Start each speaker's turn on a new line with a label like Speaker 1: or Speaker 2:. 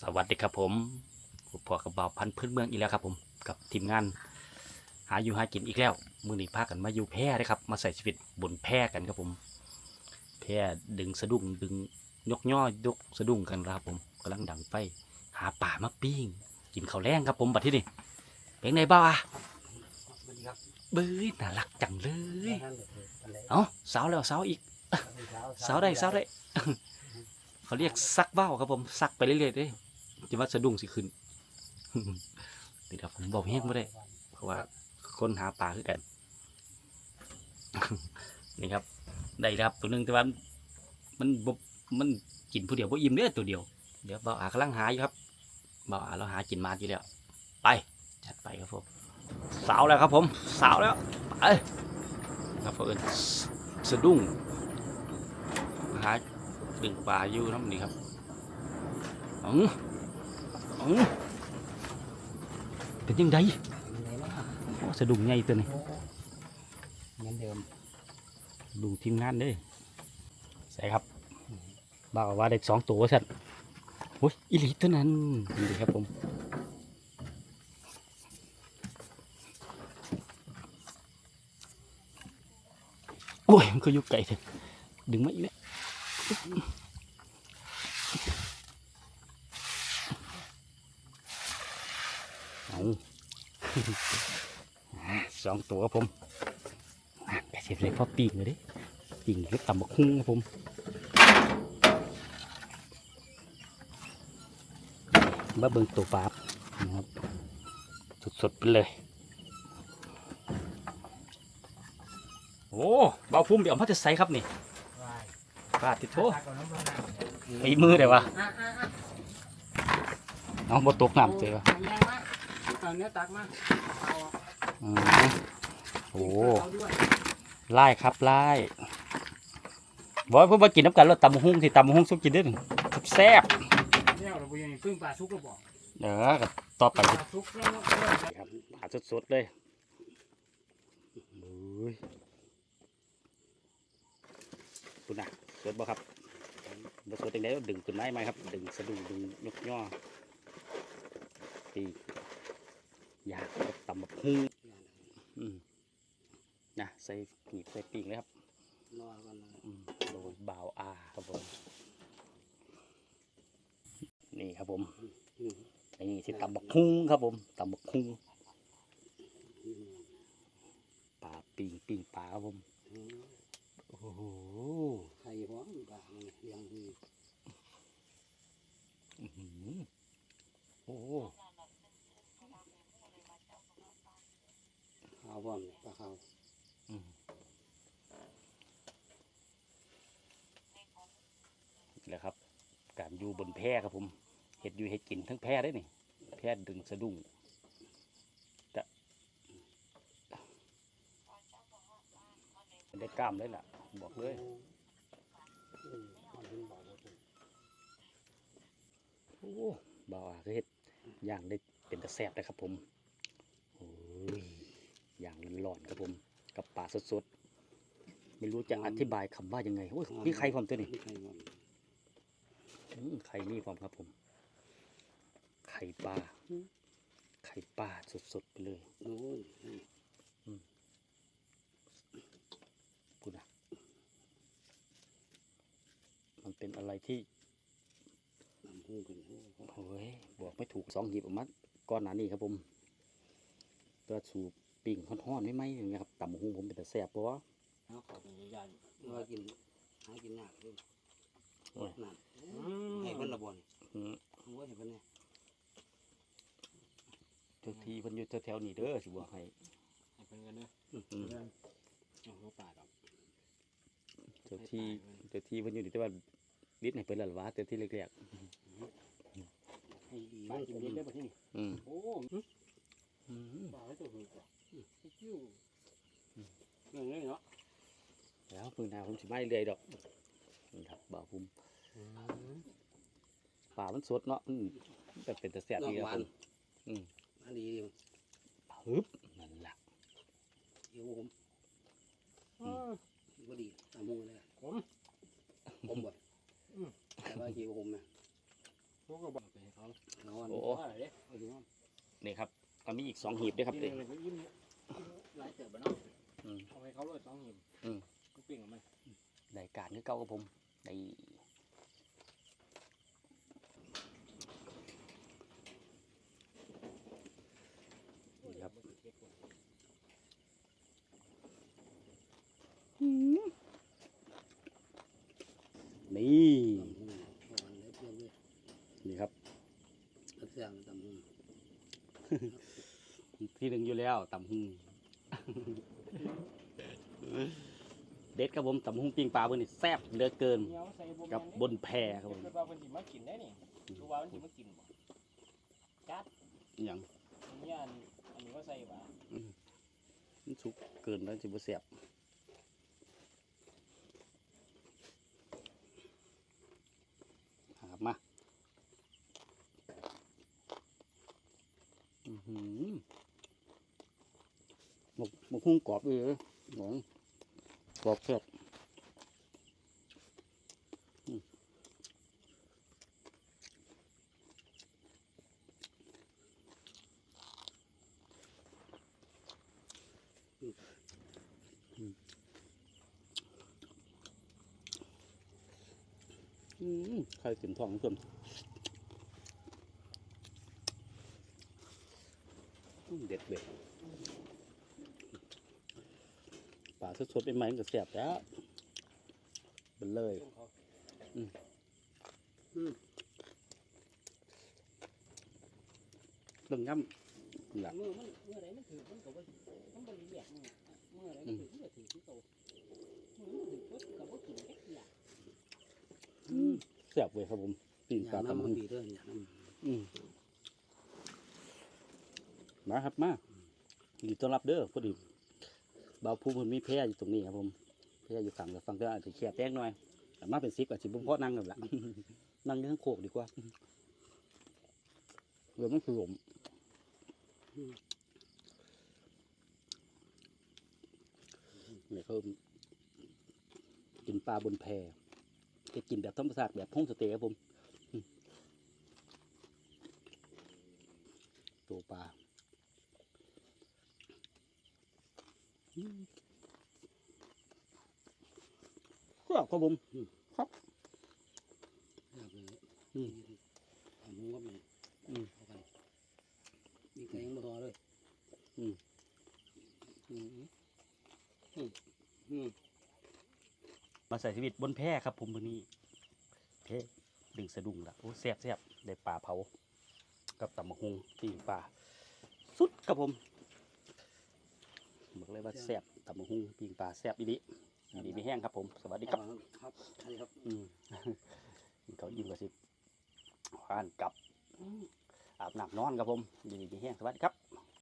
Speaker 1: สวัสดีครับผมผมพอกับเบาพันธุ์พื้นเมืองอีกแล้วครับผมกับทีมงาน หาอยู่หากินอีกแล้ว มือหนีพากันมาอยู่แพร่นะครับ มาใส่ชีวิตบนแพร่กันครับผม แพร่ดึงสะดุ้งดึงยกย่อยกสะดุ้งกันครับผมกำลังดังไฟหาป่ามาปิ้งกินข้าวแรงครับผมบัดที่นี่เป็นไงบ้างอะเบ้ยน่ารักจังเลยเอ้าสาวแล้วสาวอีกสาวได้สาวได้เขาเรียกซักเบ้าครับผมซักไปเรื่อยๆเด้ จะว่าสะดุ้งสิขึ้น นี่ครับผมบอกแห้งไม่ได้ เพราะว่าคนหาปลาคือกันนี่ครับ ได้ครับตัวหนึ่งแต่ว่ามันบมันกินผู้เดียวบ่อิ่มเด้อตัวเดียว เดี๋ยวบ่าวอากำลังหาอยู่ครับบ่าวอาเราหากินมาอยู่แล้ว ไปจัดไปครับผมสาวแล้วครับผม สาวแล้วไปครับเพื่อนสะดุ้งหาดึงปลาอยู่น้ำนี่ครับอ๋ออ๋อ เป็นยังไงโอ้สะดุ้งใหญ่ตัวนี้
Speaker 2: เหมือนเดิม
Speaker 1: ดูทีมงานเด้ใส่ครับบ่าวว่าได้สองตัวสัตว์โอ้ยอีหลีตัวนั้นนี่ครับผมโอ้ยมันก็อยู่ไกลเถอะดึงมาอีกแล้วเอา สองตัวครับผมอะแต่เสร็จเลยพอปีกเลยดิปีกก็ต่ำบักหุ้งครับผมมาเบิ่งตัวปลานะครับ สดๆไปเลย โอ้เบาพุ่มเดี๋ยวเอามาจะใส่ครับนี่
Speaker 2: วาย
Speaker 1: ปลาติดโถ
Speaker 2: ตักก่อนน้ำมัน
Speaker 1: ไอ้มือเดี๋ยววะ
Speaker 2: อะอะอะ
Speaker 1: น้องบตกน้ำเจอวะ
Speaker 2: แรงมาก เอาเนื้อตักมาเอา
Speaker 1: อืมโอ้
Speaker 2: เอาด้วย
Speaker 1: ไล่ครับไล่บอยเพื่อมากินน้ำกันแล้วตำบักหุ้งที่ตำบักหุ้งสุกกินได้หนึ่งแซ่บ
Speaker 2: เนี่ยเราไปยังพึ่งปลาซุกก็บอก
Speaker 1: เดี๋ยวก็ต่อไป
Speaker 2: ปลาซุกแล้วก็
Speaker 1: ครับปลาสดๆเลยโอ้ยคุณน่ะสดบ่ครับบ่สดจังได๋ดึงขึ้นไม้ไหมครับ ดึงสะดุ้งดึงยกย่อปีก อยากตำแบบฮู้อืมนะใส่หนีบใส่ปีกเลยครับ
Speaker 2: รอก่อนนะ
Speaker 1: อืมโดยบ่าวอาครับผม นี่ครับผม
Speaker 2: อืม
Speaker 1: นี่สิตำบักคุ้งครับผมตำบักคุ้ง
Speaker 2: อืม
Speaker 1: ปลาปิงปิงปลาครับผม
Speaker 2: อืม
Speaker 1: โอ้โห
Speaker 2: ไข่หอมปลาเนี่ยเลี้ยังดี
Speaker 1: อื้อหือโอ้ โห
Speaker 2: ข้อนปลาขาว
Speaker 1: นี่แหละครับ การอยู่บนแพครับผมเห็ดอยู่เห็ดกินทั้งแพได้นี่แพดึงสะดุ้งจะได้กล้ามเลยล่ะ บอกเลย
Speaker 2: อืมมันเบ่อบ่ถูก
Speaker 1: โอ้บ่าวเห็ดย่างได้เป็นตะแซบนะครับผมโอ้ย ย่างร้อนๆครับผม กับปลาสดๆ ไม่รู้จะอธิบายคำว่ายังไงโอ้ยมีใครความตัวนี้
Speaker 2: ไข่บ่อน
Speaker 1: อืมไข่นี่ความครับผม ไข่ปลาไข่ปลาสดๆไปเลย
Speaker 2: โอ้ย
Speaker 1: คุณอะมันเป็นอะไรที่
Speaker 2: น้ำหูกันโอ้โห
Speaker 1: โอ้ยบอกไม่ถูกสองหีบออกมาก้อนหนานี่ครับผมตัวสูบ ปิ่งห้อนๆไม่ไหมอย่างเงี้ยครับตำบักหุงผมเป็นแต่แซ่บเพราะว่า
Speaker 2: เอาขอเป็นยานว่ากินหากินยากด้วย
Speaker 1: โอ้ย
Speaker 2: นั่นให้เพิ่นละบ่น
Speaker 1: อืม
Speaker 2: โอ้ยให้เพิ่นเนี่ย
Speaker 1: เจ้าที่เพิ่นอยู่แถวๆนี้เด้อสิบอกให้
Speaker 2: ให้เพิ่นกันเด้อ
Speaker 1: อืม
Speaker 2: เอาหัวปลาดอก
Speaker 1: เจ้าที่เจ้าที่เพิ่นอยู่นี่แต่ว่าดิดให้เพิ่นละละวะเจ้าที่เล็ก
Speaker 2: ให้อีมันกินได้บ่ที่นี่
Speaker 1: ๆอืม
Speaker 2: โอ้
Speaker 1: อืม
Speaker 2: ปลาให้ตัวหือกว่า จิ้วนั่นเลยเนาะ
Speaker 1: แล้วมือหนาผมสิไม่เลยดอกนี่ครับบ่าวผมป่ามันสดเนาะอืมแต่เป็นแต่แซ่บ
Speaker 2: ดอ
Speaker 1: ดี
Speaker 2: ก
Speaker 1: ค
Speaker 2: ห
Speaker 1: รับ
Speaker 2: วา
Speaker 1: ผ
Speaker 2: น
Speaker 1: มอืม
Speaker 2: อันนี้ดี
Speaker 1: ฮึบนั่นล่ะ
Speaker 2: เดี๋ยวผมก็ดีตามมือเลยผมผมบ่แต่ว่าเกี่ยวผมนะพวกก็บอกไปให้เขานอน
Speaker 1: โอ้
Speaker 2: ว่าอะไรเด้เอาดูว่า
Speaker 1: นี่ครับ ก็มีอีกสองหีบด้วยครับ
Speaker 2: กิ
Speaker 1: เด็
Speaker 2: นอะไรก็ยิ้มลายเติบบ้าเนาะ
Speaker 1: อืม
Speaker 2: เอาให้เขาเลยสองหิม
Speaker 1: อืม
Speaker 2: ก็ปิ้งออกมา
Speaker 1: ในการคือเก่ากับผมในนี่ครับนี่
Speaker 2: ตำหูอ่อนเลยเพียงเลย
Speaker 1: นี่ครับ
Speaker 2: กระเสียงตำหู
Speaker 1: ที่หนึ่งอยู่แล้วตำหุงเด็ดครับผมตำหุงปิ้งปลาเบอร์นี่แซ่บเหลือเกิน
Speaker 2: เหนียวใส่บ่
Speaker 1: กับบนแพครับผม
Speaker 2: คือว่ามันสิมากินได้นี่คือว่ามันสิมากินบ่
Speaker 1: อหย่าง
Speaker 2: อันนี้อันอันนี้ว่าใส่บ่า
Speaker 1: มันสุกเกินแล้วสิบ่แซ่บครับมาอือหือ หมหุ้งกรอบเลยหนองกรอบแซ่บใครกินท้องเพิ่มเด็ดเด็ด ปลาสดๆใหม่ๆมันก็แซ่บแล้วเป็นเลย
Speaker 2: ช่วงเขา
Speaker 1: เรื่องย่ำหลัก
Speaker 2: เมื่อมันเมื่อไรมันถือมันก็บ่มันบ่เรียกเมื่อไรมันถือมันก็ถือที่โตเมื่อมันถือปุ๊บก็บ่กินแค่เดียว
Speaker 1: แซ่บเว้ยครับผมปิ้งปลาทำหุ่น
Speaker 2: ดีด้วยอย่าน้
Speaker 1: อืมมาครับมายินดีต้อนรับเด้อพอดี บ่าวผู้เพิ่นมีแพร่อยู่ตรงนี้ครับผมแพร่อยู่ฝั่งกับฝั่งก็อาจจะแคบแป้งหน่อยแต่มาเป็นซิปอาจจะบ่พอนั่งกันละนั่งอยู่ทั้งโคกดีกว่าเดี๋ยวมันคือผมเนี่ยเขากินปลาบนแพจะกินแบบธรรมชาติแบบห้องสเตย์ครับผมตัวปลา ก็ครับผมำ
Speaker 2: อยากเลย
Speaker 1: อืม
Speaker 2: ทำหูกับมัน
Speaker 1: อืม
Speaker 2: เอากันมีแกงบ่ทอเลย
Speaker 1: อืม
Speaker 2: อืมอืมอืม
Speaker 1: มาใส่ชีวิตบนแพร่ครับผมวันนี้แพร่ดึงสะดุ้งละโอ้แซ่บแซ่บได้ปลาเผา กับตำมะฮงปิ้งปลาสุดครับผมบอก เลยว่าแซ่บตำมะฮงปิ้งปลาแซ่บอีดีอีดีไม่แห้งครับผม สวัสดีครับ
Speaker 2: ครับใช่ครับ
Speaker 1: อืมเขายิ้มกระสิบว่านกลับอาบน้ำนอนครับผมดีดีไม่แห้งสวัสดีครับ